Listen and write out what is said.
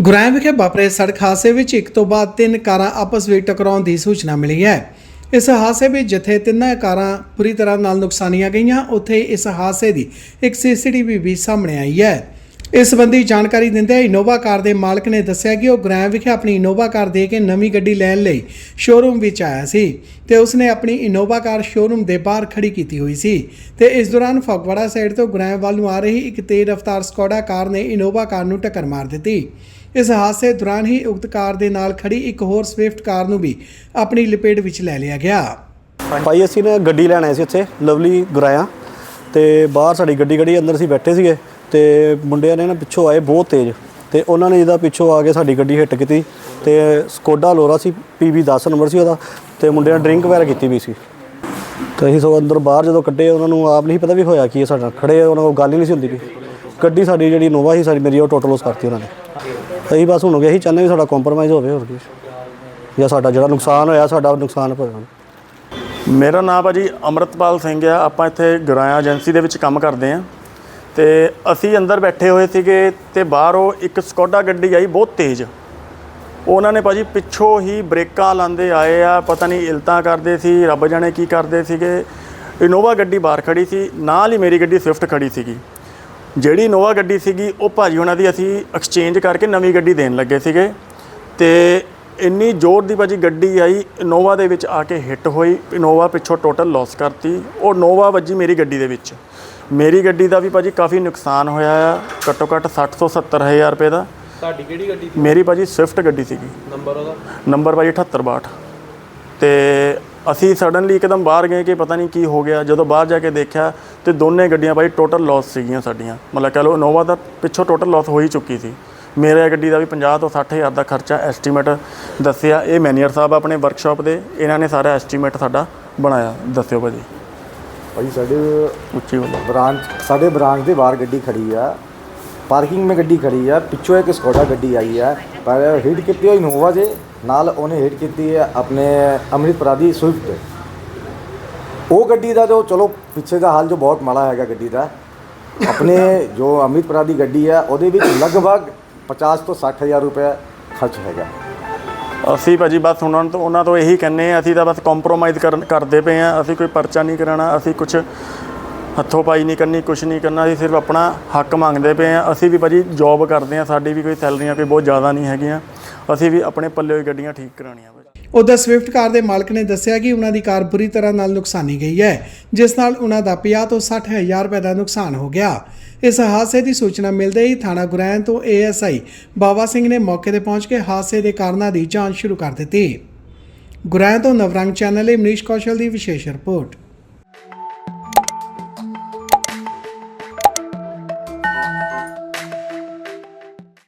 ਗੁਰਾਇਆ ਵਿਖੇ ਵਾਪਰੇ ਸੜਕ ਹਾਦਸੇ ਵਿੱਚ ਇੱਕ ਤੋਂ ਬਾਅਦ ਤਿੰਨ ਕਾਰਾਂ ਆਪਸ ਵਿੱਚ ਟਕਰਾਉਣ ਦੀ ਸੂਚਨਾ ਮਿਲੀ ਹੈ। ਇਸ ਹਾਦਸੇ ਵਿੱਚ ਜਿੱਥੇ ਤਿੰਨਾਂ ਕਾਰਾਂ ਪੂਰੀ ਤਰ੍ਹਾਂ ਨਾਲ ਨੁਕਸਾਨੀਆਂ ਗਈਆਂ, ਉੱਥੇ ਇਸ ਹਾਦਸੇ ਦੀ ਇੱਕ ਸੀਸੀਟੀਵੀ ਵੀ ਸਾਹਮਣੇ ਆਈ ਹੈ। ਇਸ ਸੰਬੰਧੀ ਜਾਣਕਾਰੀ ਦਿੰਦੇ ਇਨੋਵਾ ਕਾਰ ਦੇ ਮਾਲਕ ਨੇ ਦੱਸਿਆ ਕਿ ਉਹ ਗੁਰਾਇਆ ਵਿਖੇ ਆਪਣੀ ਇਨੋਵਾ ਕਾਰ ਦੇ ਕੇ ਨਵੀਂ ਗੱਡੀ ਲੈਣ ਲਈ ਸ਼ੋਰੂਮ ਵਿੱਚ ਆਇਆ ਸੀ ਤੇ ਉਸਨੇ ਆਪਣੀ ਇਨੋਵਾ ਕਾਰ ਸ਼ੋਰੂਮ ਦੇ ਬਾਹਰ ਖੜੀ ਕੀਤੀ ਹੋਈ ਸੀ ਤੇ ਇਸ ਦੌਰਾਨ ਫਗਵਾੜਾ ਸਾਈਡ ਤੋਂ ਗੁਰਾਇਆ ਵੱਲ ਨੂੰ ਆ ਰਹੀ ਇੱਕ ਤੇਜ਼ ਰਫ਼ਤਾਰ ਸਕੋਡਾ ਕਾਰ ਨੇ ਇਨੋਵਾ ਕਾਰ ਨੂੰ ਟੱਕਰ ਮਾਰ ਦਿੱਤੀ। ਇਸ ਹਾਦਸੇ ਦੌਰਾਨ ਹੀ ਉਕਤ ਕਾਰ ਦੇ ਨਾਲ ਖੜੀ ਇੱਕ ਹੋਰ ਸਵਿਫਟ ਕਾਰ ਨੂੰ ਵੀ ਆਪਣੀ ਲਪੇਟ ਵਿੱਚ ਲੈ ਲਿਆ ਗਿਆ। ਭਾਈ, ਅਸੀਂ ਨਾ ਗੱਡੀ ਲੈਣ ਆਏ ਸੀ ਇੱਥੇ ਲਵਲੀ ਗੁਰਾਇਆ। ਤੇ ਬਾਹਰ ਸਾਡੀ ਗੱਡੀ ਗੱਡੀ ਅੰਦਰ ਅਸੀਂ ਬੈਠੇ ਸੀਗੇ। ਤੇ ਮੁੰਡਿਆਂ ਨੇ ਨਾ ਪਿੱਛੋਂ ਆਏ ਬਹੁਤ ਤੇਜ਼ ਤੇ ਉਹਨਾਂ ਨੇ ਜਿਹਦਾ ਪਿੱਛੋਂ ਆ ਕੇ ਸਾਡੀ ਗੱਡੀ ਹਿੱਟ ਕੀਤੀ ਤੇ ਸਕੋਡਾ ਲੋਰਾ ਸੀ ਪੀਬੀ 10 ਨੰਬਰ ਸੀ ਉਹਦਾ ਤੇ ਮੁੰਡਿਆਂ ਨੇ ਡਰਿੰਕ ਵਗੈਰਾ ਕੀਤੀ ਵੀ ਸੀ। ਤੇ ਅਸੀਂ ਸੋ ਅੰਦਰ ਬਾਹਰ ਜਦੋਂ ਕੱਢੇ ਉਹਨਾਂ ਨੂੰ ਆਪ ਨਹੀਂ ਪਤਾ ਵੀ ਹੋਇਆ ਕੀ ਹੈ ਸਾਡਾ ਖੜੇ ਉਹਨਾਂ ਕੋਲ ਗੱਲ ਹੀ ਨਹੀਂ ਸੀ ਹੁੰਦੀ ਵੀ। ਗੱਡੀ ਸਾਡੀ ਜਿਹੜੀ ਨੋਵਾ ਸੀ, ਸਾਡੀ ਮੇਰੀ ਉਹ ਟੋਟਲ ਉਸ ਕਰਤੀ ਉਹਨਾਂ ਨੇ। ਅਸੀਂ ਬਸ ਹੁਣ ਅਸੀਂ ਚਾਹੁੰਦੇ ਵੀ ਸਾਡਾ ਕੰਪਰੋਮਾਈਜ਼ ਹੋਵੇ ਹੋਰ ਕੀ। ਜਾਂ ਸਾਡਾ ਜਿਹੜਾ ਨੁਕਸਾਨ ਹੋਇਆ, ਸਾਡਾ ਨੁਕਸਾਨ ਭਰਨ ਮੇਰਾ ਨਾਮ ਭਾਜੀ ਅਮਰਤਪਾਲ ਸਿੰਘ ਆ, ਆਪਾਂ ਇੱਥੇ ਗੁਰਾਇਆ ਏਜੰਸੀ ਦੇ ਵਿੱਚ ਕੰਮ ਕਰਦੇ ਆ ਤੇ ਅਸੀਂ ਅੰਦਰ ਬੈਠੇ ਹੋਏ ਸੀਗੇ ਤੇ ਬਾਹਰੋਂ ਇੱਕ ਸਕੋਡਾ ਗੱਡੀ ਆਈ ਬਹੁਤ ਤੇਜ਼। ਉਹਨਾਂ ਨੇ ਭਾਜੀ ਪਿੱਛੋਂ ਹੀ ਬ੍ਰੇਕਾਂ ਲਾਉਂਦੇ ਆਏ ਆ, ਪਤਾ ਨਹੀਂ ਇਲਤਾਂ ਕਰਦੇ ਸੀ, ਰੱਬ ਜਾਣੇ ਕੀ ਕਰਦੇ ਸੀਗੇ। ਇਨੋਵਾ ਗੱਡੀ ਬਾਹਰ ਖੜੀ ਸੀ, ਨਾਲ ਹੀ ਮੇਰੀ ਗੱਡੀ ਸਵਿਫਟ ਖੜੀ ਸੀਗੀ। ਜਿਹੜੀ ਇਨੋਵਾ ਗੱਡੀ ਸੀਗੀ, ਉਹ ਭਾਜੀ ਉਹਨਾਂ ਦੀ ਅਸੀਂ ਐਕਸਚੇਂਜ ਕਰਕੇ ਨਵੀਂ ਗੱਡੀ ਦੇਣ ਲੱਗੇ ਸੀਗੇ। ਤੇ ਇੰਨੀ ਜ਼ੋਰ ਦੀ ਭਾਜੀ ਗੱਡੀ ਆਈ ਇਨੋਵਾ ਦੇ ਵਿੱਚ ਆ ਕੇ ਹਿੱਟ ਹੋਈ ਇਨੋਵਾ ਪਿੱਛੋਂ ਟੋਟਲ ਲਾਸ ਕਰਤੀ। ਉਹ ਨੋਵਾ ਵੱਜੀ ਮੇਰੀ ਗੱਡੀ ਦੇ ਵਿੱਚ। ਮੇਰੀ ਗੱਡੀ ਦਾ ਵੀ ਭਾਜੀ ਕਾਫੀ ਨੁਕਸਾਨ ਹੋਇਆ ਆ ਘੱਟੋ ਘੱਟ 60 ਤੋਂ 70 ਹਜ਼ਾਰ ਰੁਪਏ ਦਾ। ਤੁਹਾਡੀ ਕਿਹੜੀ ਗੱਡੀ ਸੀ? ਮੇਰੀ ਭਾਜੀ ਸਵਿਫਟ ਗੱਡੀ ਸੀਗੀ। ਨੰਬਰ ਉਹਦਾ? ਨੰਬਰ ਭਾਜੀ 78 62 ਤੇ ਅਸੀਂ ਸਡਨਲੀ ਇੱਕਦਮ ਬਾਹਰ ਗਏ ਕਿ ਪਤਾ ਨਹੀਂ ਕੀ ਹੋ ਗਿਆ। ਜਦੋਂ ਬਾਹਰ ਜਾ ਕੇ ਦੇਖਿਆ ਤੇ ਦੋਨੇ ਗੱਡੀਆਂ ਭਾਜੀ ਟੋਟਲ ਲਾਸ ਸੀਗੀਆਂ ਸਾਡੀਆਂ। ਮਤਲਬ ਕਹ ਲਓ ਇਨੋਵਾ ਦਾ ਪਿੱਛੋਂ ਟੋਟਲ ਲਾਸ ਹੋ ਹੀ ਚੁੱਕੀ ਸੀ। ਮੇਰੇ ਗੱਡੀ ਦਾ ਵੀ 50 ਤੋਂ 60 ਹਜ਼ਾਰ ਦਾ ਖਰਚਾ ਐਸਟੀਮੇਟ ਦੱਸਿਆ। ਇਹ ਮੈਨੇਜਰ ਸਾਹਿਬ ਆਪਣੇ ਵਰਕਸ਼ਾਪ ਦੇ ਇਹਨਾਂ ਨੇ ਸਾਰਾ ਐਸਟੀਮੇਟ ਸਾਡਾ ਬਣਾਇਆ। ਦੱਸਿਓ ਭਾਜੀ। ਭਾਈ ਸਾਡੇ ਉੱਚੀ ਬੋਲੋ। ਬ੍ਰਾਂਚ ਸਾਡੇ ਬ੍ਰਾਂਚ ਦੇ ਬਾਹਰ ਗੱਡੀ ਖੜੀ ਆ। ਪਾਰਕਿੰਗ में ਗੱਡੀ ਖੜੀ ਆ। ਪਿੱਛੋਂ ਇੱਕ ਸਕੋਡਾ ਗੱਡੀ ਆਈ ਆ। ਪਰ ਹਿੱਟ ਕੀਤੀ ਹੋਈ ਇਨੋਵਾ ਜੇ। ਨਾਲ ਉਹਨੇ ਹਿੱਟ ਕੀਤੀ ਹੈ ਆਪਣੇ ਅੰਮ੍ਰਿਤਪੁਰਾ ਦੀ ਸਵਿਫਟ ਉਹ ਗੱਡੀ ਦਾ ਜੋ ਚਲੋ ਪਿੱਛੇ ਦਾ ਹਾਲ ਜੋ ਬਹੁਤ ਮਾੜਾ ਹੈਗਾ ਗੱਡੀ ਦਾ। ਆਪਣੇ ਜੋ ਅੰਮ੍ਰਿਤਪੁਰਾ ਦੀ ਗੱਡੀ ਆ ਉਹਦੇ ਵਿੱਚ ਲਗਭਗ 50 ਤੋਂ 60 ਹਜ਼ਾਰ ਰੁਪਏ ਖਰਚ ਹੈਗਾ। ਅਸੀਂ ਭਾਜੀ ਬਸ ਉਹਨਾਂ ਤੋਂ ਉਹਨਾਂ ਤੋਂ ਇਹੀ ਕਹਿੰਨੇ ਆ ਅਸੀਂ ਤਾਂ ਬਸ ਕੰਪਰੋਮਾਈਜ਼ ਕਰਨ ਕਰਦੇ ਪਏ ਆ ਅਸੀਂ ਕੋਈ ਪਰਚਾ ਨਹੀਂ ਕਰਾਣਾ ਅਸੀਂ ਕੁਝ ਹੱਥੋਂ ਪਾਈ ਨਹੀਂ ਕਰਨੀ ਕੁਝ ਨਹੀਂ ਕਰਨਾ, ਅਸੀਂ ਸਿਰਫ ਆਪਣਾ ਹੱਕ ਮੰਗਦੇ ਪਏ ਆ ਅਸੀਂ ਵੀ ਭਾਜੀ ਜੌਬ ਕਰਦੇ ਆ ਸਾਡੀ ਵੀ ਕੋਈ ਸੈਲਰੀਆਂ ਕੋਈ ਬਹੁਤ ਜ਼ਿਆਦਾ ਨਹੀਂ ਹੈਗੀਆਂ। ਅਸੀਂ ਵੀ ਆਪਣੇ ਪੱਲੇ ਹੋਈ ਗੱਡੀਆਂ ਠੀਕ ਕਰਾਉਣੀਆਂ। ਉਧਰ ਸਵਿਫਟ ਕਾਰ ਦੇ ਮਾਲਕ ਨੇ ਦੱਸਿਆ ਕਿ ਉਹਨਾਂ ਦੀ ਕਾਰ ਬੁਰੀ ਤਰ੍ਹਾਂ ਨਾਲ ਨੁਕਸਾਨੀ ਗਈ ਹੈ, ਜਿਸ ਨਾਲ ਉਹਨਾਂ ਦਾ 50 ਤੋਂ 60 ਹਜ਼ਾਰ ਰੁਪਏ ਦਾ ਨੁਕਸਾਨ ਹੋ ਗਿਆ। ਇਸ ਹਾਦਸੇ ਦੀ ਸੂਚਨਾ ਮਿਲਦੇ ਹੀ ਥਾਣਾ ਗੁਰੈਣ ਤੋਂ ਏਐਸਆਈ ਬਾਬਾ ਸਿੰਘ ਨੇ ਮੌਕੇ ਤੇ ਪਹੁੰਚ ਕੇ ਹਾਦਸੇ ਦੇ ਕਾਰਨਾਂ ਦੀ ਜਾਂਚ ਸ਼ੁਰੂ ਕਰ ਦਿੱਤੀ। ਗੁਰੈਣ ਤੋਂ ਨਵਰੰਗ ਚੈਨਲ ਲਈ ਮਨੀਸ਼ ਕੌਸ਼ਲ ਦੀ ਵਿਸ਼ੇਸ਼ ਰਿਪੋਰਟ।